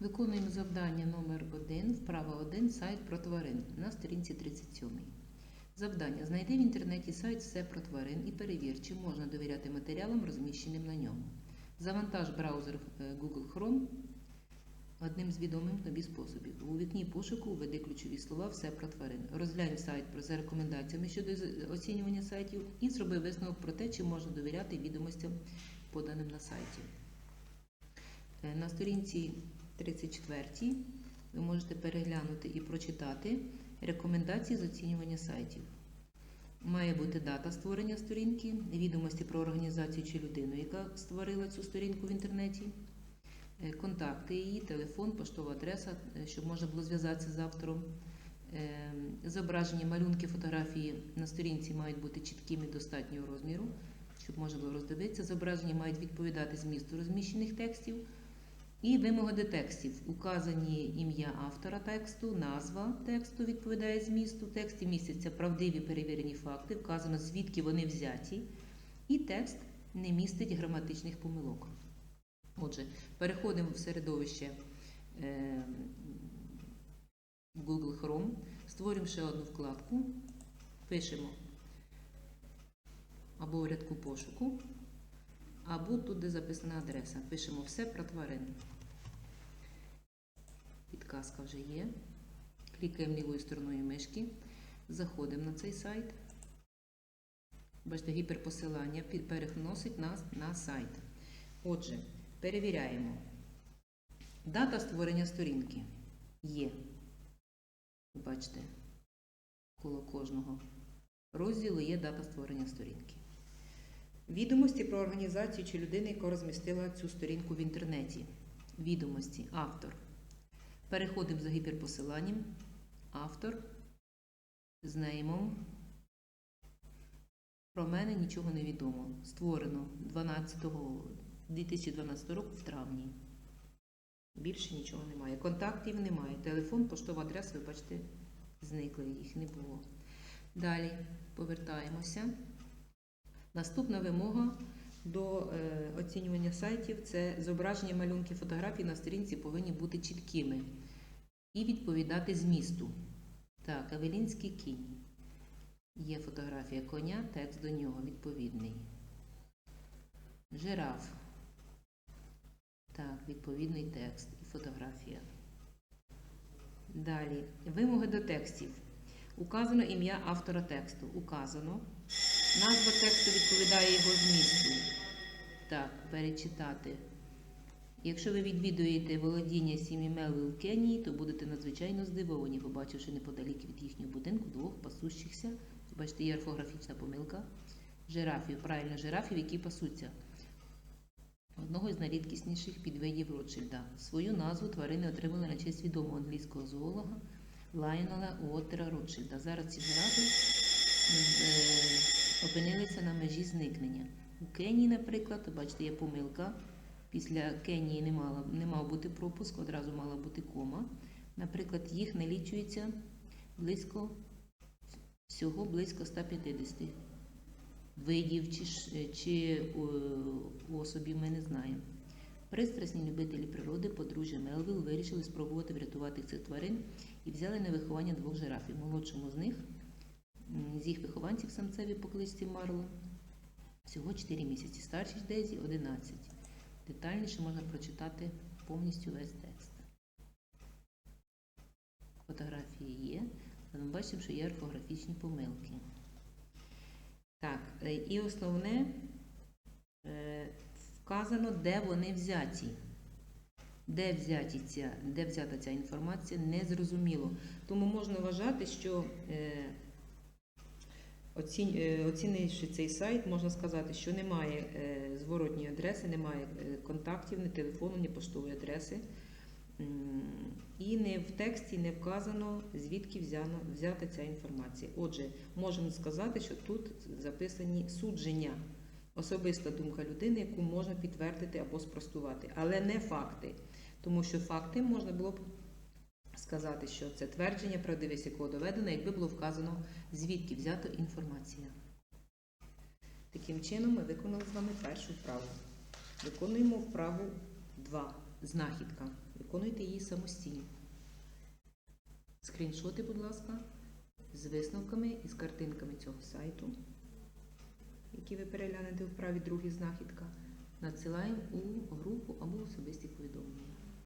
Виконуємо завдання номер 1 вправа 1, сайт про тварин на сторінці 37. Завдання. Знайди в інтернеті сайт все про тварин і перевір, чи можна довіряти матеріалам, розміщеним на ньому. Завантаж браузер е, Google Chrome одним з відомих тобі способів. У вікні пошуку введи ключові слова все про тварин. Розглянь сайт за рекомендаціями щодо оцінювання сайтів і зроби висновок про те, чи можна довіряти відомостям, поданим на сайті. Е, На сторінці 34 ви можете переглянути і прочитати рекомендації з оцінювання сайтів. Має бути дата створення сторінки, відомості про організацію чи людину, яка створила цю сторінку в інтернеті, е, контакти її, телефон, поштова адреса, е, щоб можна було зв'язатися з автором. Е, Зображені малюнки, фотографії на сторінці мають бути чіткими достатнього розміру, щоб можна було роздивитися. Зображення мають відповідати змісту розміщених текстів. І вимоги до текстів. Указані ім'я автора тексту, назва тексту відповідає змісту. В тексті містяться правдиві перевірені факти, вказано звідки вони взяті, і текст не містить граматичних помилок. Отже, переходимо в середовище е, Google Chrome, створюємо ще одну вкладку, пишемо або в рядку пошуку, або тут, де записана адреса. Пишемо все про тварин. Підказка вже є. Клікаємо лівою стороною мишки. Заходимо на цей сайт. Бачите, гіперпосилання переносить нас на сайт. Отже, перевіряємо. Дата створення сторінки є. Бачите, коло кожного розділу є дата створення сторінки. Відомості про організацію чи людину, яка розмістила цю сторінку в інтернеті. Відомості. Автор. Переходимо за гіперпосиланням. Автор з неймом. Про мене нічого не відомо. Створено 12 2012 року в травні. Більше нічого немає. Контактів немає. Телефон, поштова адреса, ви бачите, зникли, їх не було. Далі повертаємося. Наступна вимога до е, оцінювання сайтів це зображення малюнки фотографій на сторінці повинні бути чіткими і відповідати змісту. Так, Авелінський кінь. Є фотографія коня, текст до нього відповідний. Жираф. Так, відповідний текст і фотографія. Далі. Вимоги до текстів. Указано ім'я автора тексту. Указано. Назва тексту відповідає його змісту. Так, перечитати. Якщо ви відвідуєте володіння сім'ї Мелвіл Кенії, то будете надзвичайно здивовані, побачивши неподалік від їхнього будинку двох пасущихся. Бачите, є орфографічна помилка. Жирафів, правильно, жирафів, які пасуться. Одного з найрідкісніших підвидів Ротшильда. Свою назву тварини отримали на честь відомого англійського зоолога Лайонела Уотера Ротшильда. Зараз ці жирафи е, опинилися на межі зникнення. У Кенії, наприклад, бачите, є помилка. Після Кенії не, мала, не мав бути пропуск, одразу мала бути кома. Наприклад, їх налічується близько всього близько 150 видів чи, чи е, особів ми не знаємо. Пристрасні любителі природи, подружжя Мелвіл вирішили спробувати врятувати цих тварин і взяли на виховання двох жирафів. Молодшому з них, з їх вихованців самцеві по кличці Марло, всього 4 місяці, старшій Дезі 11. Детальніше можна прочитати повністю весь текст. Фотографії є, але ми бачимо, що є орфографічні помилки. Так, е, і основне е, вказано, де вони взяті. Де, взяті ця, де взята ця інформація, незрозуміло. Тому можна вважати, що е, оцінивши цей сайт, можна сказати, що немає е, зворотньої адреси, немає е, контактів, ні телефону, ні поштової адреси. І не в тексті не вказано, звідки взяно, взята ця інформація. Отже, можемо сказати, що тут записані судження, особиста думка людини, яку можна підтвердити або спростувати, але не факти. Тому що факти можна було б сказати, що це твердження, правдивість якого доведено, якби було вказано, звідки взята інформація. Таким чином, ми виконали з вами першу вправу. Виконуємо вправу 2. знахідка. Виконуйте її самостійно. Скріншоти, будь ласка, з висновками і з картинками цього сайту, які ви переглянете в праві другій знахідка, надсилаємо у групу або особисті повідомлення.